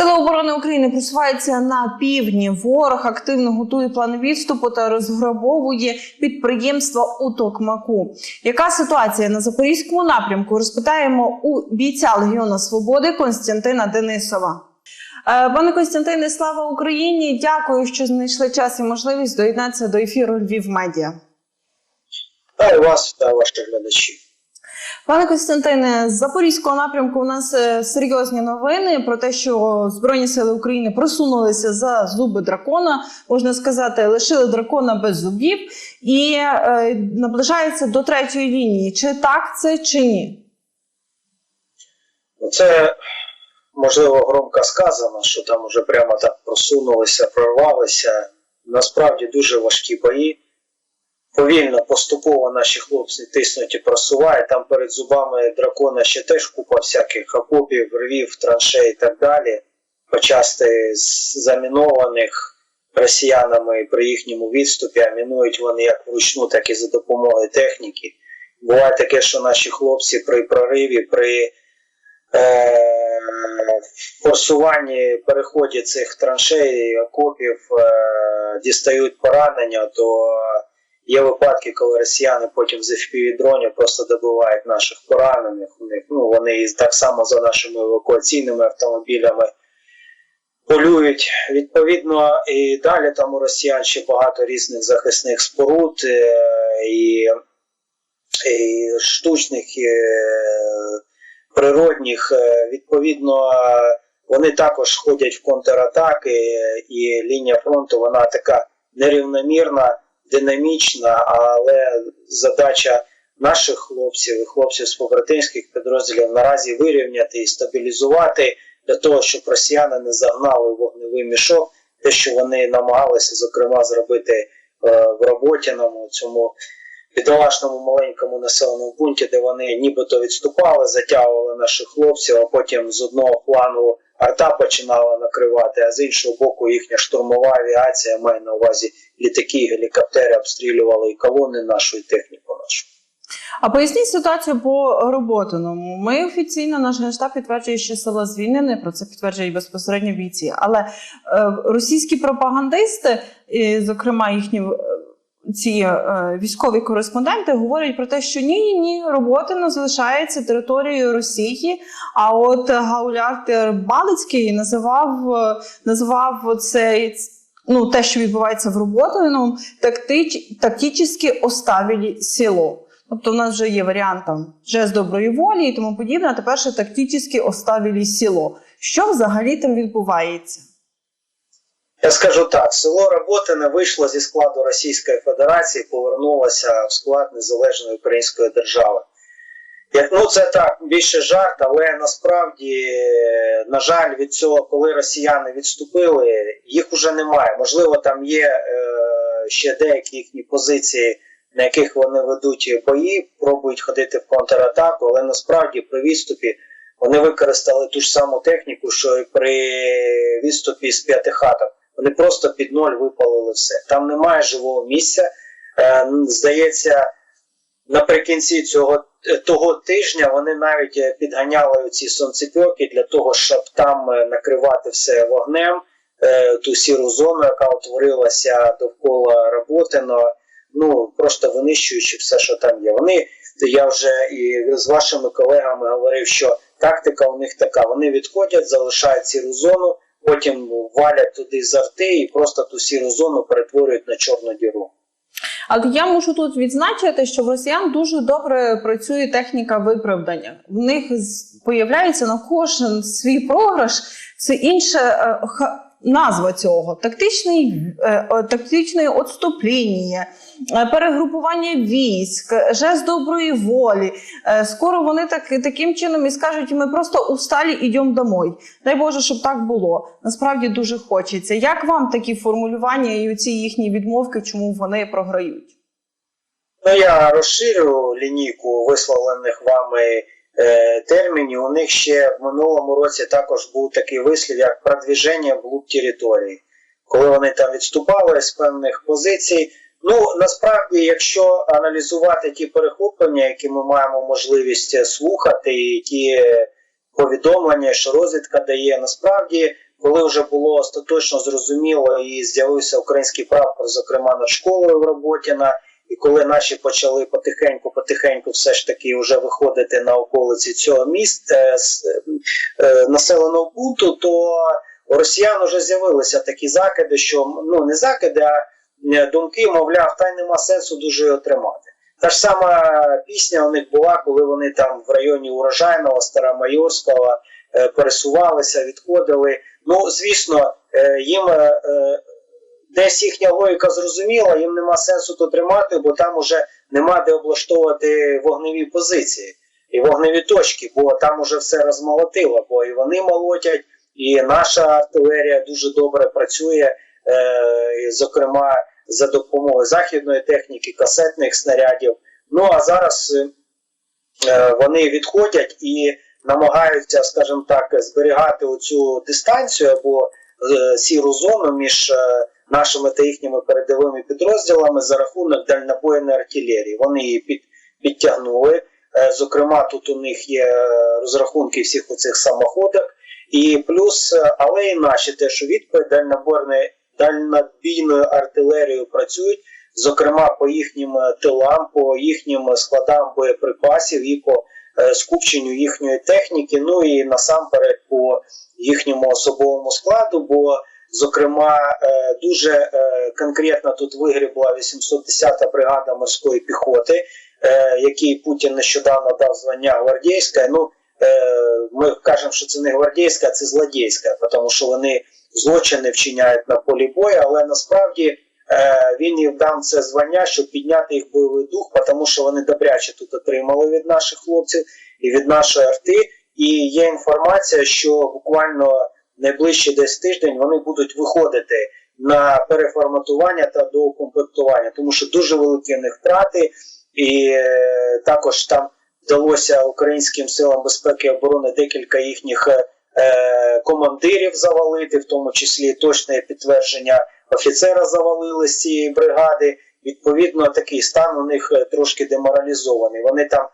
Сили оборони України просуваються на півдні. Ворог активно готує план відступу та розграбовує підприємства у Токмаку. Яка ситуація на запорізькому напрямку? Розпитаємо у бійця Легіону Свободи Константина Денисова. Е, Пане Костянтине, слава Україні! Дякую, що знайшли час і можливість доєднатися до ефіру Львів Медіа. Вітаю вас та ваших глядачів. Пане Костянтине, з запорізького напрямку у нас е, серйозні новини про те, що Збройні сили України просунулися за зуби дракона, можна сказати, лишили дракона без зубів і е, наближаються до третьої лінії. Чи так це, чи ні? Ну, Це можливо громко сказано, що там уже прямо так просунулися, прорвалися. Насправді дуже важкі бої. Повільно, поступово наші хлопці тиснуть і просувають. Там перед зубами дракона ще теж купа всяких окопів, рвів, траншей і так далі. Почасти з замінованих росіянами при їхньому відступі, а мінують вони як вручну, так і за допомогою техніки. Буває таке, що наші хлопці при прориві, при е, форсуванні переході цих траншей, окопів е, дістають поранення, то є випадки, коли росіяни потім з FPV-дронів просто добивають наших поранених. У них, ну, вони так само за нашими евакуаційними автомобілями полюють. Відповідно, і далі там у росіян ще багато різних захисних споруд е, і, і штучних. І, природних, е, відповідно, вони також ходять в контратаки, і лінія фронту вона така нерівномірна, динамічна, але задача наших хлопців і хлопців з побратимських підрозділів наразі вирівняти і стабілізувати для того, щоб росіяни не загнали вогневий мішок, те, що вони намагалися, зокрема, зробити е, в Роботіному цьому бідолашному маленькому населеному пункті, де вони нібито відступали, затягували наших хлопців, а потім з одного плану арта починала накривати, а з іншого боку їхня штурмова авіація має на увазі літаки, гелікоптери обстрілювали і колони нашої техніку нашу. А поясніть ситуацію по Роботиному. Ми офіційно наш генштаб підтверджує, що село звільнене, про це підтверджують безпосередньо бійці. Але е, російські пропагандисти, і, зокрема їхні е, ці е, військові кореспонденти, говорять про те, що ні, ні, Роботино залишається територією Росії. А от Гауляр Балицький називав, е, називав цей. Ну, те, що відбувається в Роботиному, тактич, тактично оставили село. Тобто, в нас вже є варіант там жест доброї волі і тому подібне, а тепер ще тактично оставили село. Що взагалі там відбувається? Я скажу так: село Роботине вийшло зі складу Російської Федерації, повернулося в склад незалежної української держави. Як, ну це так більше жарт, але насправді, на жаль, від цього, коли росіяни відступили, їх вже немає. Можливо, там є е, ще деякі їхні позиції, на яких вони ведуть бої, пробують ходити в контратаку, але насправді при відступі вони використали ту ж саму техніку, що і при відступі з п'ятихаток. Вони просто під ноль випалили все. Там немає живого місця. Е, здається, наприкінці цього того тижня вони навіть е, підганяли ці сонцепьоки для того, щоб там е, накривати все вогнем, е, ту сіру зону, яка утворилася довкола Роботино, ну просто винищуючи все, що там є. Вони я вже і з вашими колегами говорив, що тактика у них така: вони відходять, залишають сіру зону, потім валять туди з і просто ту сіру зону перетворюють на чорну діру. Але я можу тут відзначити, що в росіян дуже добре працює техніка виправдання. В них появляється на кожен свій програш. Це інше е, назва цього: тактичний, е, тактичне отступління, е, перегрупування військ, жест доброї волі. Е, скоро вони так, таким чином і скажуть: ми просто усталі йдемо домой. Дай Боже, щоб так було. Насправді дуже хочеться. Як вам такі формулювання і оці їхні відмовки, чому вони програють? Ну, я розширю лінійку висловлених вами термінів. У них ще в минулому році також був такий вислів, як продвіження вглуб території, коли вони там відступали з певних позицій. Ну насправді, якщо аналізувати ті перехоплення, які ми маємо можливість слухати, і ті повідомлення, що розвідка дає, насправді коли вже було остаточно зрозуміло і з'явився український прапор, зокрема над школою в Роботіна, і коли наші почали потихеньку, потихеньку все ж таки вже виходити на околиці цього міста е, з, е, населеного пункту, то у росіян вже з'явилися такі закиди, що ну не закиди, а е, думки, мовляв, та й нема сенсу дуже його тримати. Та ж сама пісня у них була, коли вони там в районі Урожайного, Старомайорського пересувалися, відходили. Ну, звісно, їм десь їхня логіка зрозуміла, їм нема сенсу то тримати, бо там уже нема де облаштовувати вогневі позиції і вогневі точки, бо там уже все розмолотило, бо і вони молотять, і наша артилерія дуже добре працює, е, і, зокрема за допомогою західної техніки, касетних снарядів. Ну а зараз е, вони відходять і намагаються, скажімо так, зберігати оцю дистанцію або е, сіру зону між е, нашими та їхніми передовими підрозділами за рахунок дальнобойної артилерії. Вони її під, підтягнули. Е, Зокрема, тут у них є е, розрахунки всіх оцих самоходок. І плюс, е, але і наші теж у відповідь дальнобойної дальнобійною артилерією працюють, зокрема по їхнім тилам, по їхнім складам боєприпасів і по скупченню їхньої техніки, ну і насамперед по їхньому особовому складу. Бо, зокрема, е, дуже е, конкретно тут вигрібла 810-та бригада морської піхоти, е, якій Путін нещодавно дав звання гвардійська. Ну, ми кажемо, що це не гвардійська, а це злодійська, тому що вони злочини вчиняють на полі бою, але насправді він їм дав це звання, щоб підняти їх бойовий дух, тому що вони добряче тут отримали від наших хлопців і від нашої арти. І є інформація, що буквально найближчий десь тиждень вони будуть виходити на переформатування та доукомплектування, тому що дуже великі в них втрати, і е, також там вдалося українським силам безпеки і оборони декілька їхніх е, е, командирів завалити, в тому числі точне підтвердження офіцера завалили з цієї бригади. Відповідно, такий стан у них е, трошки деморалізований. Вони там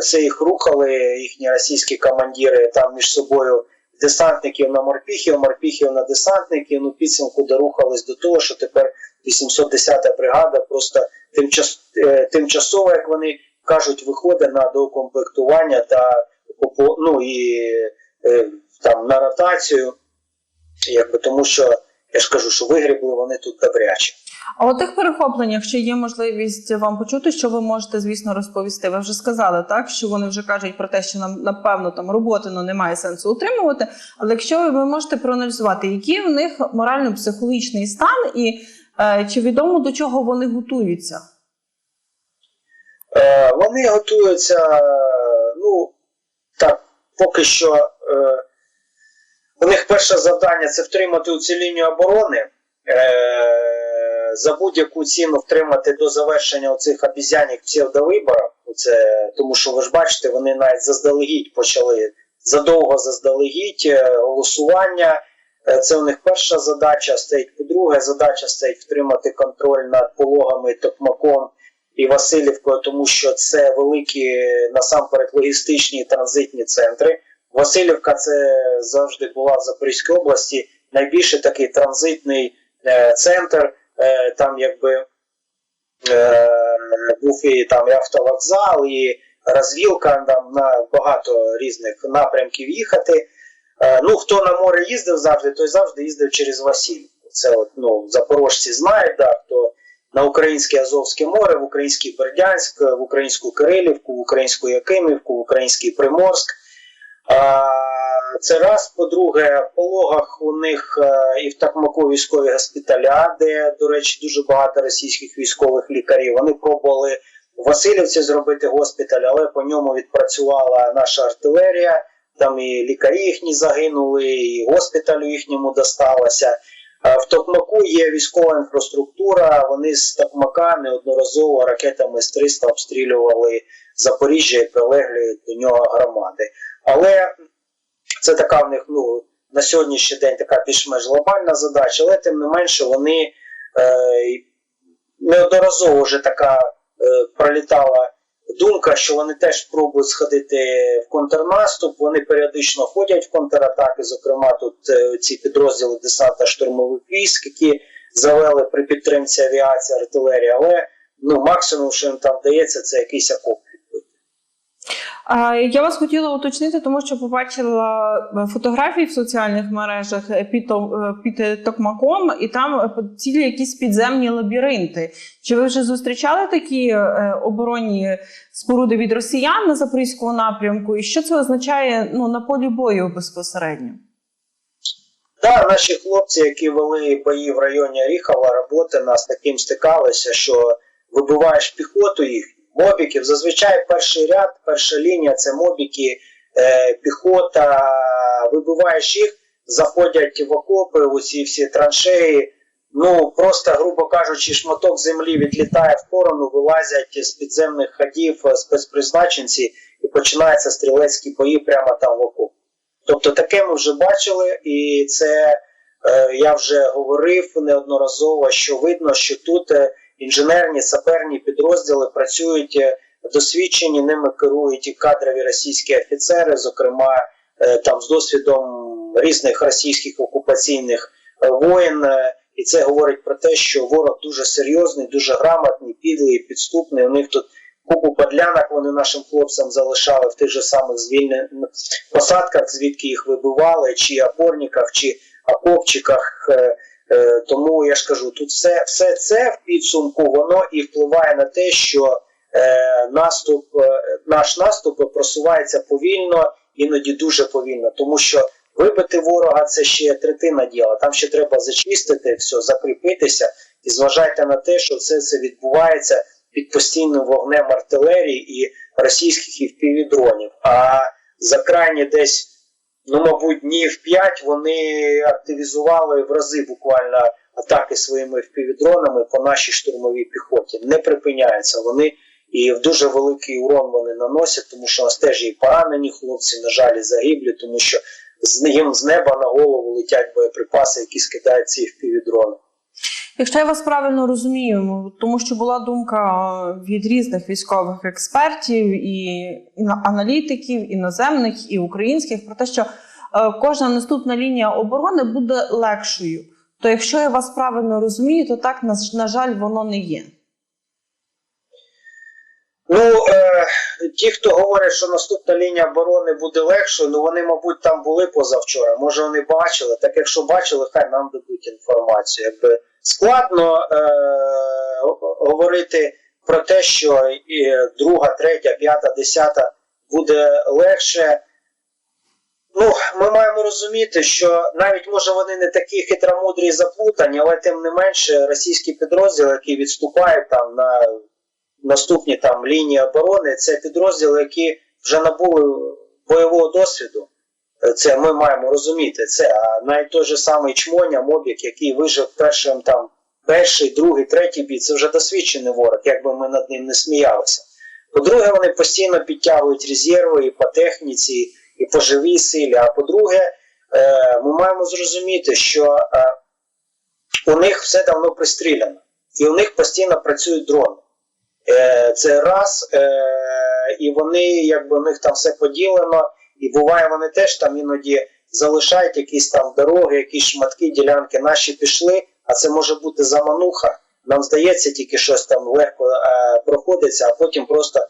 все їх рухали, їхні російські командири там між собою десантників на морпіхів, морпіхів на десантників. Ну, підсумку дорухались до того, що тепер 810-та бригада просто тимчас, е, тимчасово, як вони кажуть, виходить на доукомплектування та ну, і е, там на ротацію, якби тому що я ж кажу, що вигрібли вони тут добряче. А у тих перехопленнях, чи є можливість вам почути, що ви можете, звісно, розповісти? Ви вже сказали, так що вони вже кажуть про те, що нам напевно там роботи ну, немає сенсу утримувати. Але якщо ви, ви можете проаналізувати, який у них морально-психологічний стан, і е, чи відомо до чого вони готуються? Е, вони готуються, ну так, поки що е, у них перше завдання це втримати у оборони. Е, за будь-яку ціну втримати до завершення цих обізянних псевдовиборів. Це, тому що ви ж бачите, вони навіть заздалегідь почали задовго заздалегідь е, голосування. Е, Це у них перша задача стоїть. По-друге, задача стоїть втримати контроль над пологами, Токмаком і Васильівкою, тому що це великі насамперед логістичні транзитні центри. Васильівка це завжди була в Запорізькій області найбільший такий транзитний е, центр. Е, там якби е, був і там і автовокзал, і розвілка там на багато різних напрямків їхати. Е, ну, хто на море їздив завжди, той завжди їздив через Васильівку. Це от, ну, запорожці знають, да, хто на українське Азовське море, в український Бердянськ, в українську Кирилівку, в українську Якимівку, в український Приморськ. А, це раз. По-друге, в пологах у них е, і в Такмаку військові госпіталя, де, до речі, дуже багато російських військових лікарів. Вони пробували в Васильівці зробити госпіталь, але по ньому відпрацювала наша артилерія. Там і лікарі їхні загинули, і госпіталю їхньому досталося. Е, В Токмаку є військова інфраструктура. Вони з Токмака неодноразово ракетами С-300 обстрілювали Запоріжжя і прилеглі до нього громади. Але це така в них ну, на сьогоднішній день така більш-менш глобальна задача, але тим не менше вони е, неодноразово вже така е, пролітала думка, що вони теж пробують сходити в контрнаступ. Вони періодично ходять в контратаки. Зокрема, тут е, ці підрозділи десанта штурмових військ, які завели при підтримці авіації, артилерії, але ну максимум, що їм там вдається, це якийсь окоп. Я вас хотіла уточнити, тому що побачила е, фотографії в соціальних мережах е, під, е, під Токмаком, і там цілі якісь підземні лабіринти. Чи ви вже зустрічали такі оборонні споруди від росіян на запорізькому напрямку? І що це означає ну, на полі бою безпосередньо? Да, наші хлопці, які вели бої в районі Оріхова, роботи нас таким стикалися, що вибиваєш піхоту їх, мобіків. Зазвичай перший ряд, перша лінія це мобіки, е, піхота, вибиваєш їх, заходять в окопи, усі всі траншеї. Ну просто, грубо кажучи, шматок землі відлітає в сторону, вилазять з підземних ходів е, спецпризначенці і починаються стрілецькі бої прямо там в окопі. Тобто таке ми вже бачили, і це е, я вже говорив неодноразово, що видно, що тут е, інженерні саперні підрозділи працюють е, досвідчені, ними керують і кадрові російські офіцери, зокрема е, там з досвідом різних російських окупаційних е, воєн. І це говорить про те, що ворог дуже серйозний, дуже грамотний, підлий, підступний. У них тут купу подлянок вони нашим хлопцям залишали в тих же самих звільнених посадках, звідки їх вибивали, чи опорниках, чи окопчиках. Е, Тому я ж кажу, тут все, все це в підсумку воно і впливає на те, що е, наступ, е, наш наступ просувається повільно, іноді дуже повільно, тому що вибити ворога це ще третина діла. Там ще треба зачистити все, закріпитися і зважайте на те, що все це відбувається під постійним вогнем артилерії і російських і впівдронів. А за крайні десь, ну мабуть, днів 5 вони активізували в рази буквально атаки своїми впівдронами по нашій штурмовій піхоті. Не припиняються вони. І в дуже великий урон вони наносять, тому що у нас теж і поранені хлопці, на жаль, загиблі, тому що з ним з неба на голову летять боєприпаси, які скидають ці впівдрони. Якщо я вас правильно розумію, тому що була думка від різних військових експертів і аналітиків, іноземних і українських, про те, що е, кожна наступна лінія оборони буде легшою. То якщо я вас правильно розумію, то так на, жаль воно не є. Ну, е, ті, хто говорять, що наступна лінія оборони буде легшою, ну вони, мабуть, там були позавчора. Може, вони бачили. Так якщо бачили, хай нам дадуть інформацію. Якби складно е, говорити про те, що і друга, третя, п'ята, десята буде легше. Ну, ми маємо розуміти, що навіть може вони не такі хитромудрі і заплутані, але тим не менше російські підрозділи, які відступають там на наступні там лінії оборони, це підрозділи, які вже набули бойового досвіду. Це ми маємо розуміти. Це а навіть той же самий Чмоня, Мобік, який вижив першим там перший, другий, третій бій, це вже досвідчений ворог, як би ми над ним не сміялися. По-друге, вони постійно підтягують резерви і по техніці, і по живій силі. А по-друге, е, ми маємо зрозуміти, що е, у них все давно пристріляно, і у них постійно працюють дрони. Е, Це раз, і вони, якби у них там все поділено, і буває, вони теж там іноді залишають якісь там дороги, якісь шматки, ділянки наші пішли, а це може бути замануха. Нам здається, тільки щось там легко е, проходиться, а потім просто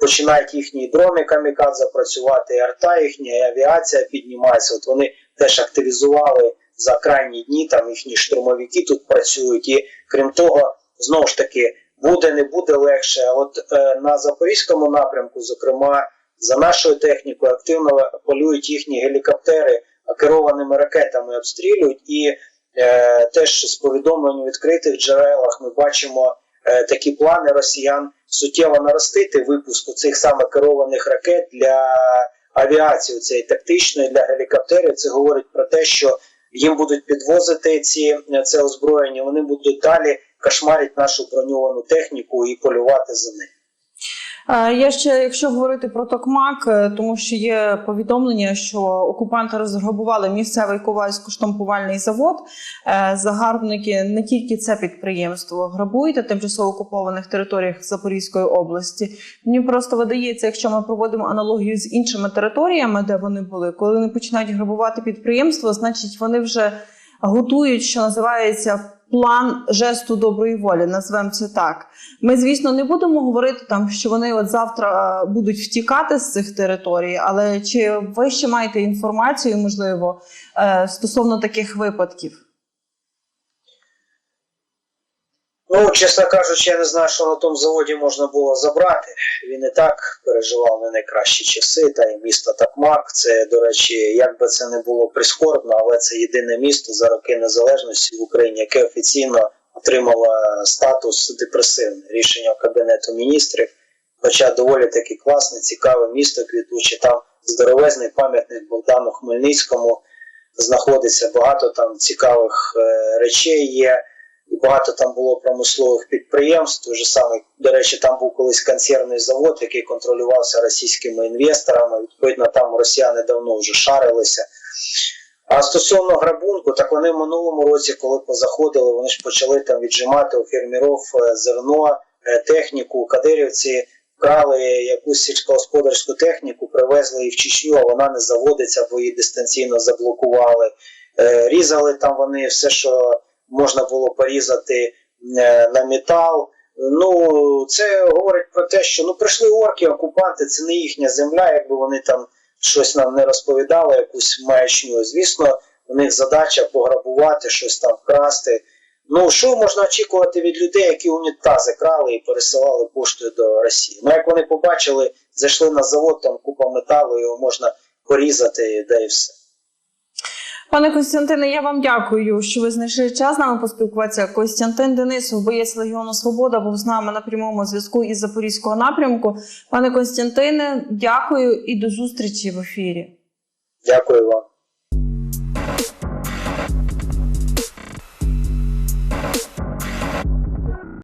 починають їхні дрони камікадзе працювати, і арта їхня, і авіація піднімається. От вони теж активізували за крайні дні, там їхні штурмовики тут працюють. І крім того, знову ж таки, буде, не буде легше. От е, на Запорізькому напрямку, зокрема, за нашою технікою активно полюють їхні гелікоптери, керованими ракетами обстрілюють. І е, теж з повідомлень відкритих джерелах ми бачимо е, такі плани росіян суттєво наростити випуску цих саме керованих ракет для авіації, цієї тактичної для гелікоптерів. Це говорить про те, що їм будуть підвозити ці це озброєння, вони будуть далі кошмарити нашу броньовану техніку і полювати за нею. Е, Я ще, якщо говорити про Токмак, е, тому що є повідомлення, що окупанти розграбували місцевий ковальсько-штампувальний завод. Е, Загарбники не тільки це підприємство грабують на тимчасово окупованих територіях Запорізької області. Мені просто видається, якщо ми проводимо аналогію з іншими територіями, де вони були, коли вони починають грабувати підприємство, значить вони вже готують, що називається. План жесту доброї волі, назвемо це так. Ми, звісно, не будемо говорити там, що вони от завтра е, будуть втікати з цих територій, але чи ви ще маєте інформацію, можливо, е, стосовно таких випадків? Ну, чесно кажучи, я не знаю, що на тому заводі можна було забрати. Він і так переживав не найкращі часи, та й місто Такмак. Це, до речі, як би це не було прискорбно, але це єдине місто за роки незалежності в Україні, яке офіційно отримало статус депресивне рішення Кабінету міністрів. Хоча доволі таки класне, цікаве місто квітуче. Там здоровезний пам'ятник Богдану Хмельницькому знаходиться. Багато там цікавих е, речей є. І багато там було промислових підприємств. Той же самий, до речі, там був колись консервний завод, який контролювався російськими інвесторами. Відповідно, там росіяни давно вже шарилися. А стосовно грабунку, так вони в минулому році, коли позаходили, вони ж почали там віджимати у фермерів е, зерно, е, техніку. Кадирівці вкрали якусь сільськогосподарську техніку, привезли її в Чечню, а вона не заводиться, бо її дистанційно заблокували. Е, Різали там вони все, що можна було порізати е, на метал. Ну, це говорить про те, що ну прийшли орки, окупанти, це не їхня земля, якби вони там щось нам не розповідали, якусь маячню. Звісно, у них задача пограбувати, щось там вкрасти. Ну, що можна очікувати від людей, які унітази крали і пересилали поштою до Росії? Ну, як вони побачили, зайшли на завод, там купа металу, його можна порізати, да і все. Пане Костянтине, я вам дякую, що ви знайшли час з нами поспілкуватися. Костянтин Денисов, боєць Легіону Свобода, був з нами на прямому зв'язку із Запорізького напрямку. Пане Костянтине, дякую і до зустрічі в ефірі. Дякую вам.